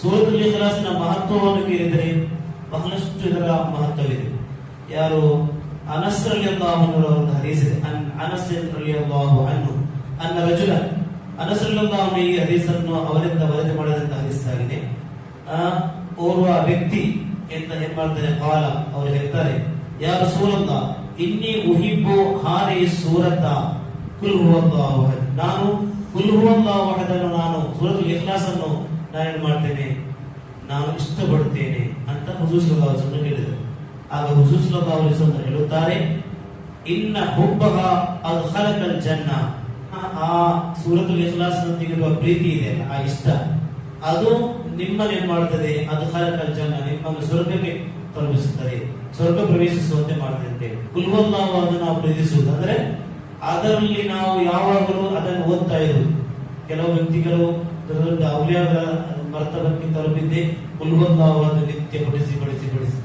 ಸೂರತ್ ಇಖ್ಲಾಸ್ನ ಮಹತ್ವವನ್ನು ಕೇಳಿದರೆ ಬಹಳಷ್ಟು ಇದರ ಮಹತ್ವವಿದೆ. ಯಾರು ಅನಸ್ ರಲಿಯಲ್ಲಾಹು ಇದೆ ಅನ್ ಅನಸ್ ರಲಿಯಲ್ಲಾಹು ಅನ್ಹು ಅನ್ನ ರಜುಲ ಅನಸ್ ಅನ್ಹು ಈ ಹದೀಸನ್ನು ಅವರಿಂದ ವರದಿ ಮಾಡಿದಂತ ಹದೀಸ್ ಆಗಿದೆ ಓರ್ವ ವ್ಯಕ್ತಿ ಎಂತ ಏನ್ ಕಾಲ ಅವರು ಹೇಳ್ತಾರೆ ಯಾರು ಸೂರತ ಇನ್ನಿ ಉಹಿಬ್ಬು ಹಾರಿ ಸೂರತ, ಕುಲ್ ಹುವಲ್ಲಾಹು ನಾನು ಕುಲ್ ಹುವಲ್ಲಾಹು ಅಹದನ್ನು ನಾನು ನಾನೇನ್ ಮಾಡ್ತೇನೆ, ನಾನು ಇಷ್ಟಪಡುತ್ತೇನೆ ಅಂತ ಹುಜೂರ್ ವಸಲ್ಲಂ ಹೇಳಿದರು. ಆಗ ಹುಜೂರ್ ಹೇಳುತ್ತಾರೆ, ಇನ್ನ ಹುಬ್ಬಹ ಅದ್ಖಲಕಲ್ ಜನ್ನ. ಆ- ಸೂರತ್ ಸೂರತುಲ್ ಇಖ್ಲಾಸ್ ಪ್ರೀತಿ ಇದೆ ಆ ಇಷ್ಟ. ಅದು ನಿಮ್ಮನ್ನು ಏನ್ ಮಾಡ್ತದೆ? ಹಲಕಲ್ ಜನ್ನ, ನಿಮ್ಮನ್ನು ಸ್ವರ್ಗಕ್ಕೆ ತಲುಪಿಸುತ್ತದೆ ಸ್ವರ್ಗ ಪ್ರವೇಶಿಸುವಂತೆ ಮಾಡುತ್ತೆ ಕುಲ್ವಲ್ಲಾವು ಅದನ್ನು ನಾವು ಪ್ರೀತಿಸುವುದು. ಅಂದ್ರೆ, ಅದರಲ್ಲಿ ನಾವು ಯಾವಾಗಲೂ ಅದನ್ನು ಓದ್ತಾ ಇರುವುದು. ಕೆಲವು ವ್ಯಕ್ತಿಗಳು ಅವರ ಮರ್ತವಕ್ಕೆ ತಲುಪಿದ್ದೆ ಕುಲ್ವಂಗಾವನ್ನು ನಿತ್ಯ ಪಡಿಸಿ ಪಡಿಸಿ ಪಡಿಸಿ